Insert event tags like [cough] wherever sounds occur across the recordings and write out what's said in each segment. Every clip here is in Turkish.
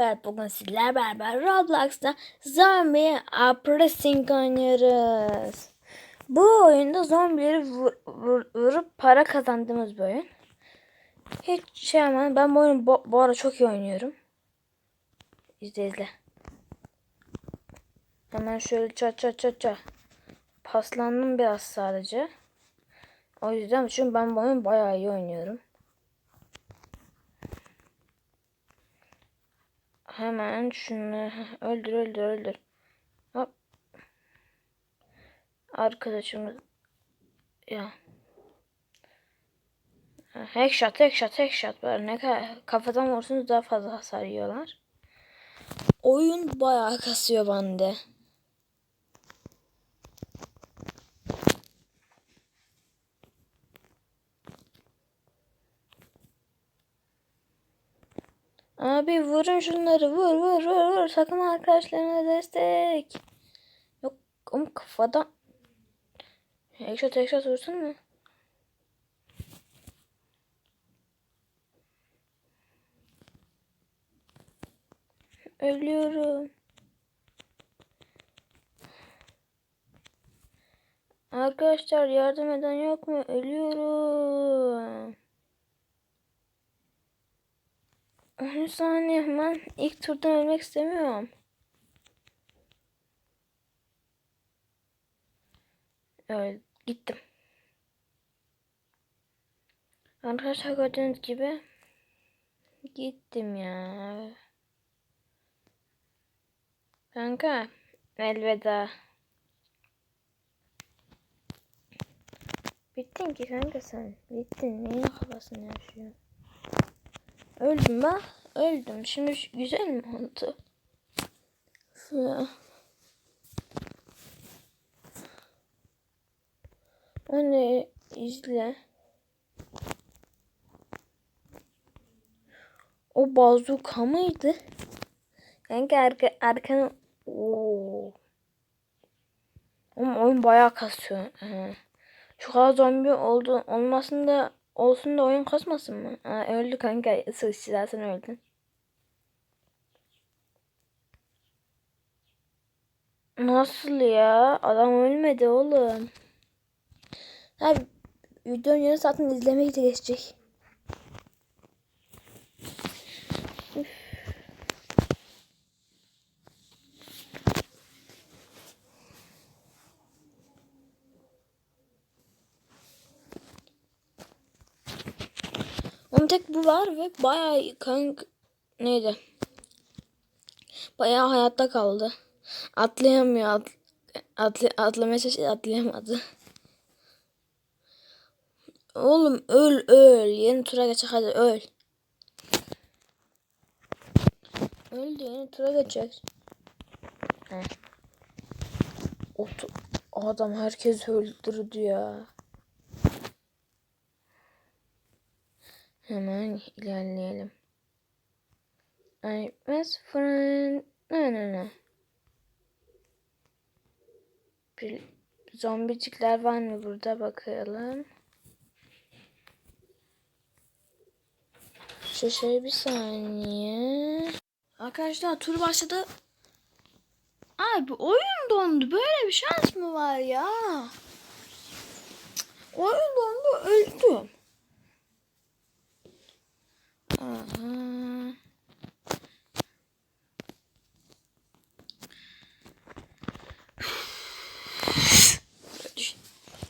Ben bugün sizlerle beraber Roblox'ta Zombie Pressing oynuyoruz. Bu oyunda zombileri vur- vur- vurup para kazandığımız bir oyun. Hiç şey ama ben bu oyunu bu, bu ara çok iyi oynuyorum. İzle izle. Hemen şöyle çat çat çat çat. Paslandım biraz sadece. O yüzden çünkü ben bu oyunu bayağı iyi oynuyorum. Hemen şunu öldür öldür öldür. Hop. Arkadaşımız ya. Headshot, headshot, headshot. Böyle ne kadar kafadan vursunuz daha fazla hasar yiyorlar. Oyun bayağı kasıyor bende. Abi vurun şunları vur vur vur vur sakın arkadaşlarına destek. Yok oğlum kafadan. Headshot headshot vursun mu? Ölüyorum. Arkadaşlar yardım eden yok mu? Ölüyorum. 10 saniye hemen ilk turdan ölmek istemiyorum. Evet gittim. Arkadaşlar gördüğünüz gibi gittim ya. Kanka elveda. Bittin ki kanka sen. Bittin. Neyin kafasını yaşıyorsun? Öldüm ben. Öldüm. Şimdi güzel mi oldu? Ya. Anne izle. O bazuka mıydı? Kanka arka, arkanı... Oo. Ama oyun bayağı kasıyor. He. Şu kadar zombi oldu, olmasın da olsun da oyun kasmasın mı? Ha, öldü kanka. Sıçtı zaten öldün. Nasıl ya? Adam ölmedi oğlum. Abi videonun yarı saatini izlemeye geçecek. Tek bu var ve bayağı kank neydi? Bayağı hayatta kaldı. Atlayamıyor. At, atla, atlamaya çalıştı atlayamadı. Oğlum öl öl. Yeni tura geçecek hadi öl. Öldü yeni tura geçecek. Heh. Otu Adam herkes öldürdü ya. Hemen ilerleyelim. I best friend. Ne ne ne. Bir zombicikler var mı burada bakalım. Şu şey bir saniye. Arkadaşlar tur başladı. Abi oyun dondu. Böyle bir şans mı var ya? Oyun dondu öldüm.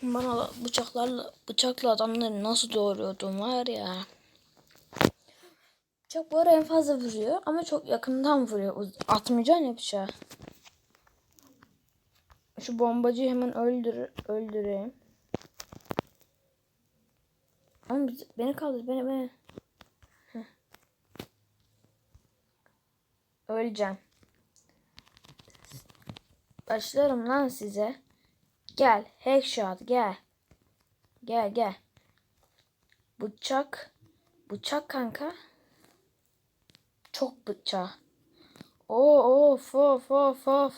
Bana bıçaklarla bıçakla adamları nasıl doğruyordum var ya. Bıçak bu ara en fazla vuruyor ama çok yakından vuruyor. Atmayacaksın ya bıçağı. Şu bombacıyı hemen öldür öldüreyim. Ama beni kaldır beni beni. Öleceğim. Başlarım lan size. Gel. Headshot gel. Gel gel. Bıçak. Bıçak kanka. Çok bıçak. Oo of of of of.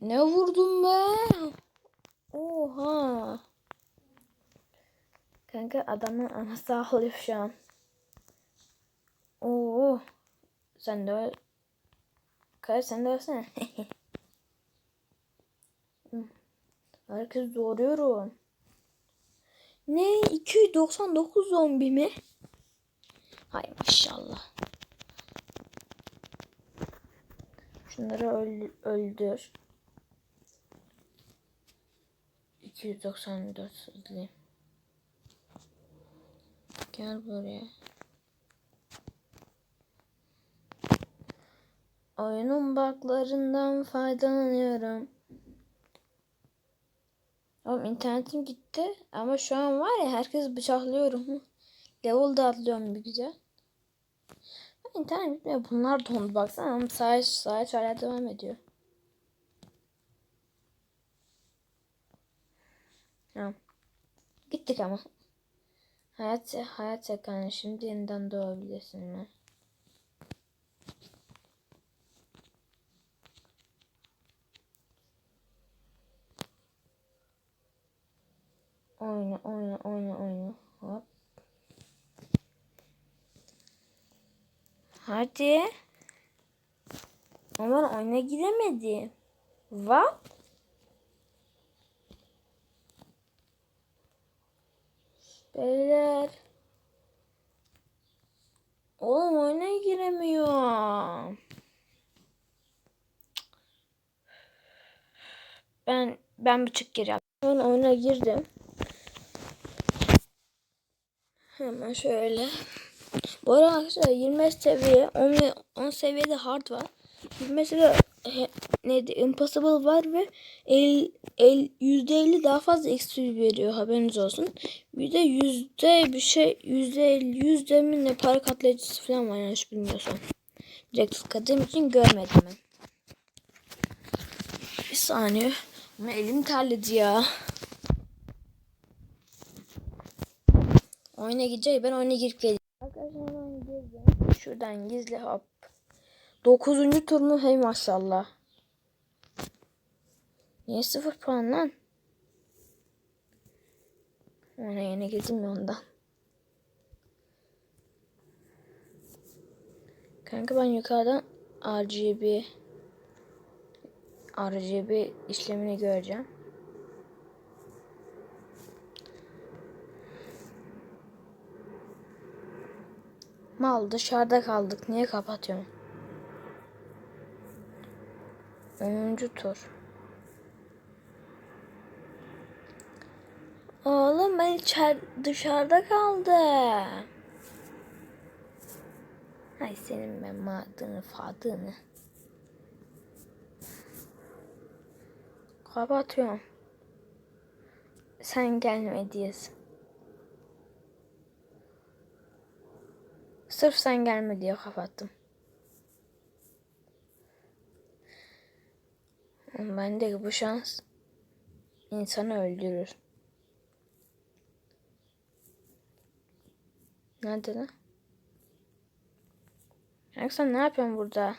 Ne vurdum be? Oha. Kanka adamın anası ağlıyor şu an. Oo. Sen de öl. Kay sen de ölsene. [laughs] Herkes doğruyorum. Ne? 299 zombi mi? Hay maşallah. Şunları öl öldür. 294 hızlıyım. Gel buraya. Oyunun buglarından faydalanıyorum. Oğlum internetim gitti ama şu an var ya herkes bıçaklıyorum. [laughs] Level da atlıyorum bir güzel. İnternet bitmiyor. Bunlar dondu baksana ama saat saat hala devam ediyor. Tamam. Gittik ama. Hayat hayat ekranı şimdi yeniden doğabilirsin mi? Oyna oyna oyna oyna. Hop. Hadi. Ama ben oyuna giremedim. What? Beyler. Oğlum oyuna giremiyorum. Ben ben bir çık gireceğim. Ben oyuna girdim. Hemen şöyle. Bu arada arkadaşlar 25 seviye 10, 10 seviyede hard var. 25 seviye neydi impossible var ve el, el, %50 daha fazla XP veriyor haberiniz olsun. Bir de yüzde bir şey yüzde yüzde mi ne para katlayıcısı falan var yanlış bilmiyorsam. Direkt tıkladığım için görmedim ben. Bir saniye. Ama elim terledi ya. Oyuna gideceğim. Ben oyuna girip geleceğim. Arkadaşlar ben gireceğim. Şuradan gizli hop. Dokuzuncu tur mu? Hey maşallah. Niye sıfır puan lan? Ona yine girdim ya ondan. Kanka ben yukarıdan RGB RGB işlemini göreceğim. Mal dışarıda kaldık. Niye kapatıyorum? 10. tur. Oğlum ben içer dışarıda kaldım. Ay senin ben madını fadını. Kapatıyorum. Sen gelme diyesin. Sırf sen gelme diye kapattım. Ben de bu şans insanı öldürür. Nerede lan? Yoksa ne yapıyorsun burada?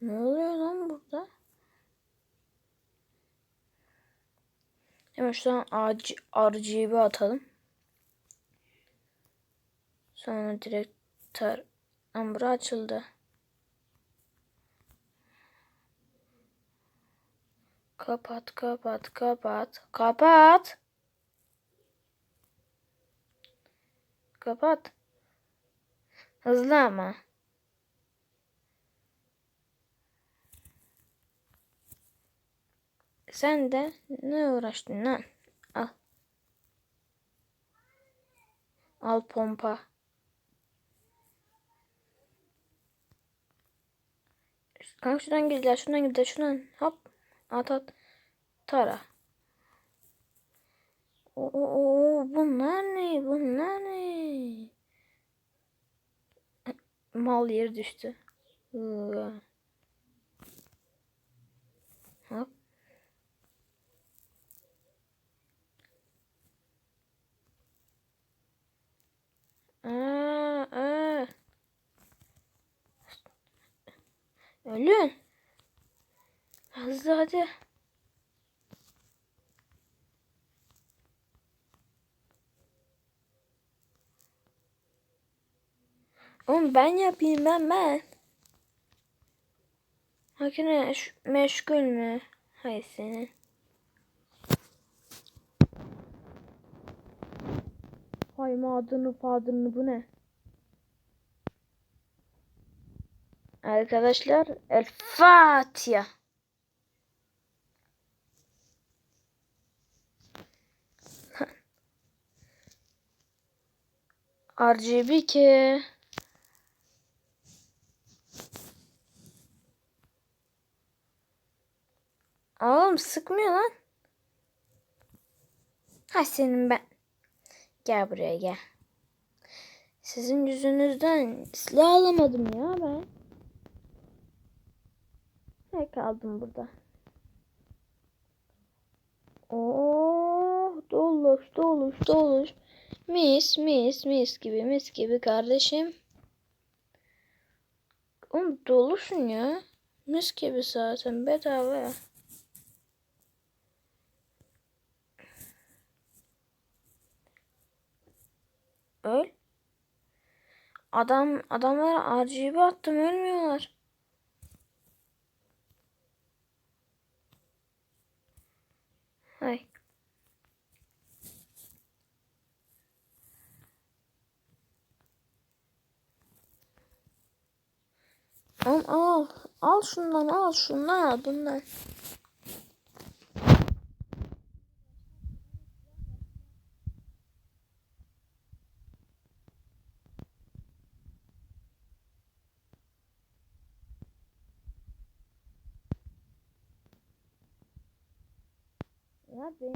Ne oluyor lan burada? Hemen şuradan RGB atalım. Sonra direkt tar ambra açıldı. Kapat, kapat, kapat, kapat. Kapat. Hızlı ama. Sen de ne uğraştın lan? Al. Al pompa. Kanka şuradan gidiyor, şuradan gidiyor, şuradan hop at at tara. Oo, bunlar ne? Bunlar ne? Mal yeri düştü. Hop. Ölün. Hızlı hadi. Oğlum ben yapayım ben ben. Makine meşgul mü? Hayır senin. Hay madını padını bu ne? Arkadaşlar El Fatiha. [laughs] RGB ki. Oğlum sıkmıyor lan. Ha senin ben. Gel buraya gel. Sizin yüzünüzden silah alamadım ya ben. Ne kaldım burada? Oh doluş doluş doluş. Mis mis mis gibi mis gibi kardeşim. Oğlum doluşun ya. Mis gibi zaten bedava. Öl. Adam adamlara RGB attım ölmüyorlar. Hay. Al al. Al şundan al şundan al bundan. Hadi.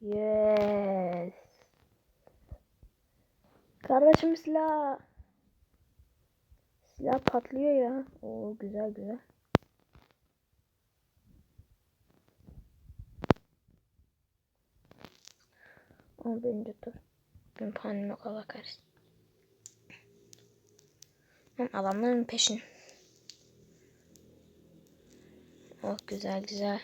Yes. Kardeşim silah. Silah patlıyor ya. Oo güzel güzel. O birinci tur. Ben panime kala karıştı. Ben adamların peşin. Oh güzel güzel.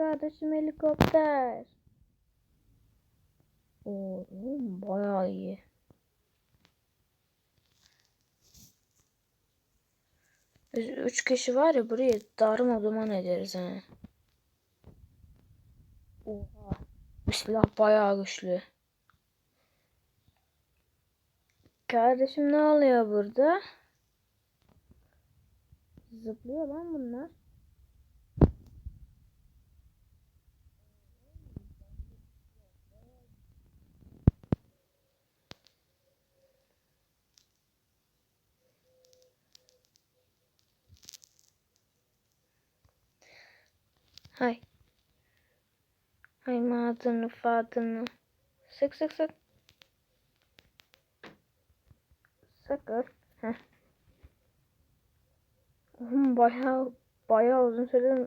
Kardeşim helikopter. Oo, bayağı iyi. Biz üç kişi var ya burayı darma duman ederiz ha. Oha. Bu silah bayağı güçlü. Kardeşim ne oluyor burada? Zıplıyor lan bunlar. Hay. Hay madını fadını. Sık sık sık. Sakır. Heh. Oğlum bayağı bayağı uzun süre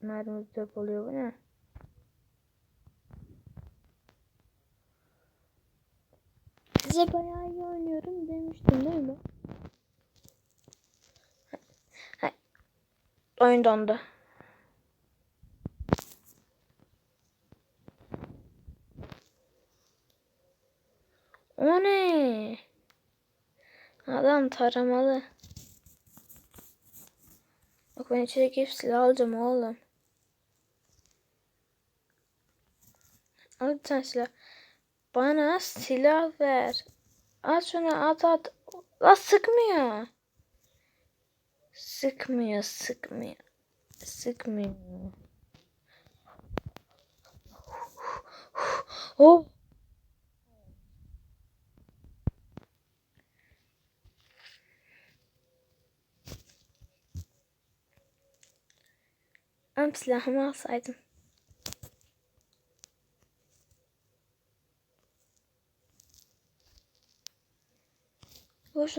mermi depoluyor bu ne? Size bayağı iyi oynuyorum demiştim değil mi? Hay. Oyun dondu. O ne? Adam taramalı. Bak ben içeri girip silah alacağım oğlum. Al bir tane silah. Bana silah ver. At şunu at at. La sıkmıyor. Sıkmıyor sıkmıyor. Sıkmıyor. Oh. Am silahımı alsaydım. Vur.